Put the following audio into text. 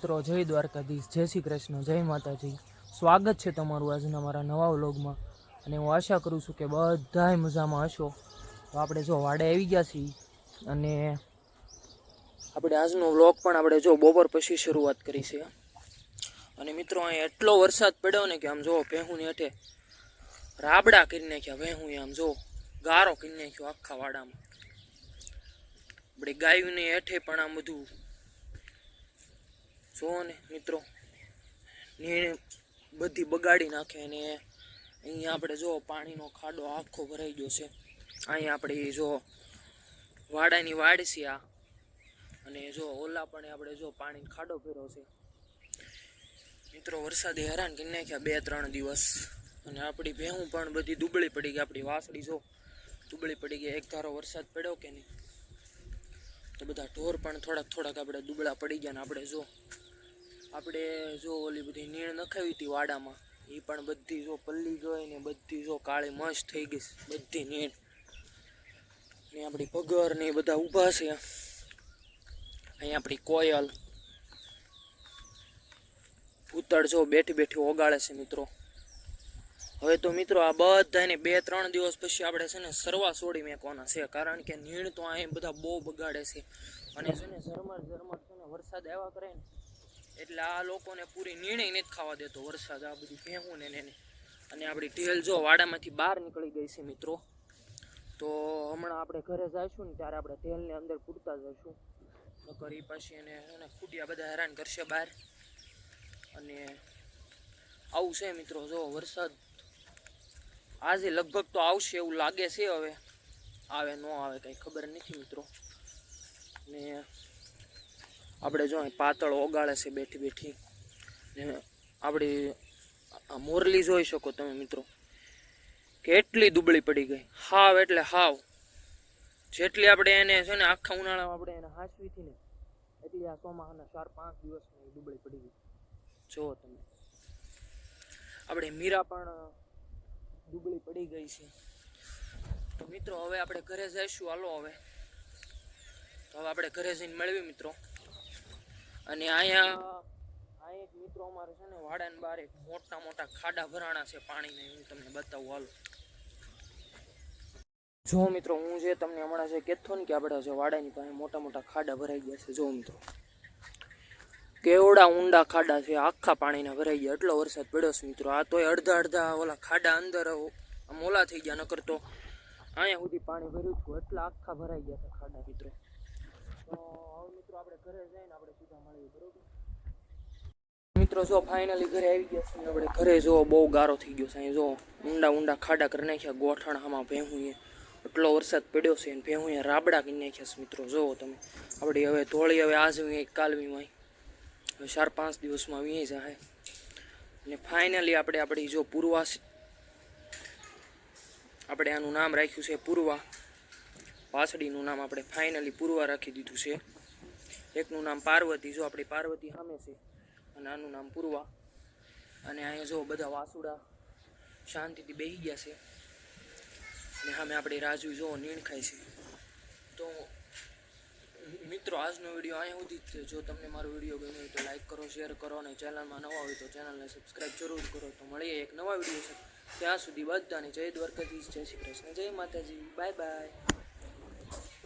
મિત્રો જય દ્વારકાધીશ. જય શ્રી કૃષ્ણ. જય માતાજી. સ્વાગત છે તમારું આજના મારા નવા વ્લોગમાં. અને હું આશા કરું છું કે બધાય મજામાં હશો. તો આપણે જો વાડે આવી ગયા છીએ. અને આપણે આજનો વ્લોગ પણ આપણે જો બપોર પછી શરૂઆત કરી છે. અને મિત્રો, અહીં એટલો વરસાદ પડ્યો ને કે આમ જો ભેહુંની હેઠે રાબડા કરી નાખ્યા. ભેહું આમ જો ગારો કરી નાખ્યો આખા વાડામાં. આપણે ગાયુંની હેઠે પણ આમ બધું જુઓ ને મિત્રો. નીણ બધી બગાડી નાખે અને અહીંયા આપણે જો પાણીનો ખાડો આખો ભરાઈ ગયો છે. અહીંયા આપણે જો વાડાની વાડ છે આ. અને જો ઓલા પણ આપણે જો પાણી ખાડો ભર્યો છે. મિત્રો, વરસાદે હેરાન કરી નાખ્યા બે ત્રણ દિવસ. અને આપણી ભેહું પણ બધી દુબળી પડી ગઈ, આપણી વાસળી જો દુબળી પડી ગઈ. એક ધારો વરસાદ પડ્યો કે નહીં? તો બધા ઢોર પણ થોડાક થોડાક આપણે દુબળા પડી ગયા ને આપણે જો આપણે જો ઓલી બધી નીણ નખાવી હતી વાડામાં, એ પણ બધી જો પલ્લી ગઈ ને બધી જો કાળી મસ્ત થઈ ગઈ બધી નીણ. ને આપણી પગર ને એ બધા ઊભા છે. અહીંયા આપણી કોયલ. ભૂતળ જો બેઠી બેઠી ઓગાળે છે મિત્રો. હવે તો મિત્રો આ બધાને બે ત્રણ દિવસ પછી આપણે છે ને સરવા છોડી મેકવાના છે, કારણ કે નીણ તો અહીં બધા બહુ બગાડે છે. અને છે ને ઝરમર ઝરમર છે ને વરસાદ આવ્યા કરે ને એટલે આ લોકોને પૂરી નિર્ણય નથી ખાવા દેતો. વરસાદ આ બધી ભેહું ને એને અને આપણી ઢેલ જો વાડામાંથી બહાર નીકળી ગઈ છે મિત્રો. તો હમણાં આપણે ઘરે જઈશું ને ત્યારે આપણે ઢેલને અંદર પૂરતા જઈશું. નકર એ પાછી એને એને ખૂટ્યા બધા હેરાન કરશે બહાર. અને આવું છે મિત્રો જો વરસાદ. આજે લગભગ તો આવશે એવું લાગે છે હવે. આવે ન આવે કંઈ ખબર નથી મિત્રો. ને આપણે જો પાતળ ઓગાળે છે બેઠી બેઠી. ને આપણી મોરલી જોઈ શકો તમે મિત્રો. કેટલી દુબળી પડી ગઈ. હાવ એટલે હાવ. જેટલી આપણે એને છે ને આખા ઉનાળામાં આપણે એને હાંચવી હતી ને, એટલી આ ચોમાસાના ચાર પાંચ દિવસમાં દુબળી પડી ગઈ. જુઓ તમે. આપણે મીરા પણ દુબળી પડી ગઈ છે. તો મિત્રો હવે આપણે ઘરે જઈશું. હાલો હવે. તો હવે આપણે ઘરે જઈને મળવી મિત્રો. અને અહીંયા એક મિત્રો અમારે છે ને વાડાને એક મોટા મોટા ખાડા ભરાણા છે પાણીને હું તમને બતાવું, હાલો. જો મિત્રો, હું જે તમને હમણાં જે કહેતો ને કે આપણે જે વાડાની પાસે મોટા મોટા ખાડા ભરાઈ ગયા છે, જો મિત્રો. કેવડા ઊંડા ખાડા છે, આખા પાણીના ભરાઈ ગયા, એટલો વરસાદ પડ્યો છે મિત્રો. આ તોય અડધા અડધા ઓલા ખાડા અંદર આમ ઓલા થઈ ગયા, નકર તો અહીંયા સુધી પાણી ભર્યું હતું, એટલા આખા ભરાઈ ગયા હતા ખાડા મિત્રો તો હવે મિત્રો આપણે ઘરે જઈને આપણે મિત્રો, જો ફાઇનલી ઘરે આવી ગયા છે આપણે ઘરે જો બહુ ગારો થઈ ગયો છે જો ઊંડા ઊંડા ખાડા કરી નાખ્યા ગોઠણામાં એ, એટલો વરસાદ પડ્યો છે, અને ભેહુંએ રાબડા કરી નાખ્યા છે, મિત્રો જોવો તમે, આપણી હવે ધોળી હવે આજ વી કાલ વીમાય હવે ચાર પાંચ દિવસમાં વી જાય અને ફાઇનલી આપણે આપણી જો પૂર્વા આપણે આનું નામ રાખ્યું છે પૂર્વા. પાસડીનું નામ આપણે ફાઇનલી પૂર્વા રાખી દીધું છે. એકનું નામ પાર્વતી, જો આપણી પાર્વતી સામે છે, અને આનું નામ પૂર્વા. અને અહીંયા જો બધા વાસુડા શાંતિથી બેસી ગયા છે. અને સામે આપણી રાજુ જો નીણખાય છે. તો મિત્રો, આજનો વીડિયો અહીંયા સુધી જ છે. જો તમને મારો વીડિયો ગમ્યો હોય તો લાઈક કરો શેર કરો, અને ચેનલમાં નવા હોય તો ચેનલને સબસ્ક્રાઈબ જરૂર કરો. તો મળીએ એક નવા વીડિયો છે ત્યાં સુધી બધાને જય દ્વારકાધીશ, જય શ્રી કૃષ્ણ, જય માતાજી. Bye bye